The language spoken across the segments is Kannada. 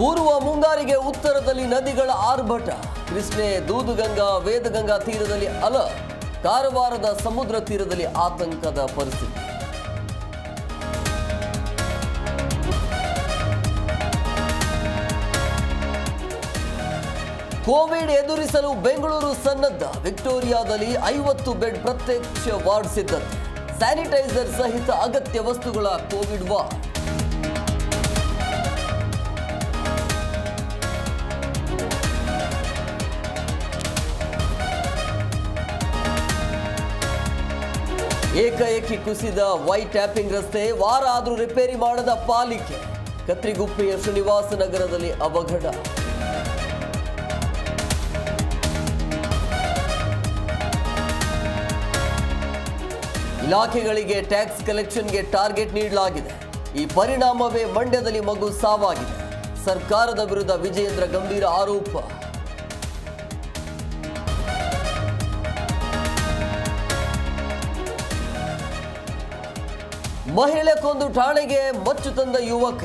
ಪೂರ್ವ ಮುಂಗಾರಿಗೆ ಉತ್ತರದಲ್ಲಿ ನದಿಗಳ ಆರ್ಭಟ. ಕೃಷ್ಣೆ ದೂದುಗಂಗಾ, ವೇದಗಂಗಾ ತೀರದಲ್ಲಿ ಅಲ, ಕಾರವಾರದ ಸಮುದ್ರ ತೀರದಲ್ಲಿ ಆತಂಕದ ಪರಿಸ್ಥಿತಿ. ಕೋವಿಡ್ ಎದುರಿಸಲು ಬೆಂಗಳೂರು ಸನ್ನದ್ಧ. ವಿಕ್ಟೋರಿಯಾದಲ್ಲಿ ಐವತ್ತು ಬೆಡ್ ಪ್ರತ್ಯಕ್ಷ ವಾರ್ಡ್ ಸಿದ್ಧತೆ. ಸ್ಯಾನಿಟೈಸರ್ ಸಹಿತ ಅಗತ್ಯ ವಸ್ತುಗಳ ಕೋವಿಡ್ ವಾರ್ಡ್. ಏಕಾಏಕಿ ಕುಸಿದ ವೈ ಟ್ಯಾಪಿಂಗ್ ರಸ್ತೆ ವಾರ ಆದರೂ ರಿಪೇರಿ ಮಾಡದ ಪಾಲಿಕೆ. ಕತ್ರಿಗುಪ್ಪೆಯ ಶ್ರೀನಿವಾಸ ನಗರದಲ್ಲಿ ಅವಘಡ. ಇಲಾಖೆಗಳಿಗೆ ಟ್ಯಾಕ್ಸ್ ಕಲೆಕ್ಷನ್ಗೆ ಟಾರ್ಗೆಟ್ ನೀಡಲಾಗಿದೆ. ಈ ಪರಿಣಾಮವೇ ಮಂಡ್ಯದಲ್ಲಿ ಮಗು ಸಾವಾಗಿದೆ. ಸರ್ಕಾರದ ವಿರುದ್ಧ ವಿಜಯೇಂದ್ರ ಗಂಭೀರ ಆರೋಪ. ಮಹಿಳೆ ಕೊಂದು ಠಾಣೆಗೆ ಮಚ್ಚು ತಂದ ಯುವಕ.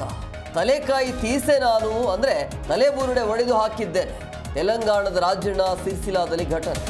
ತಲೆಕಾಯಿ ತೀಸೆ ನಾನು ಅಂದ್ರೆ ತಲೆ ಬುರುಡೆ ಒಡೆದು ಹಾಕಿದ್ದೇನೆ. ತೆಲಂಗಾಣದ ರಾಜಣ್ಣ ಸಿರ್ಸಿಲಾದಲ್ಲಿ ಘಟನೆ.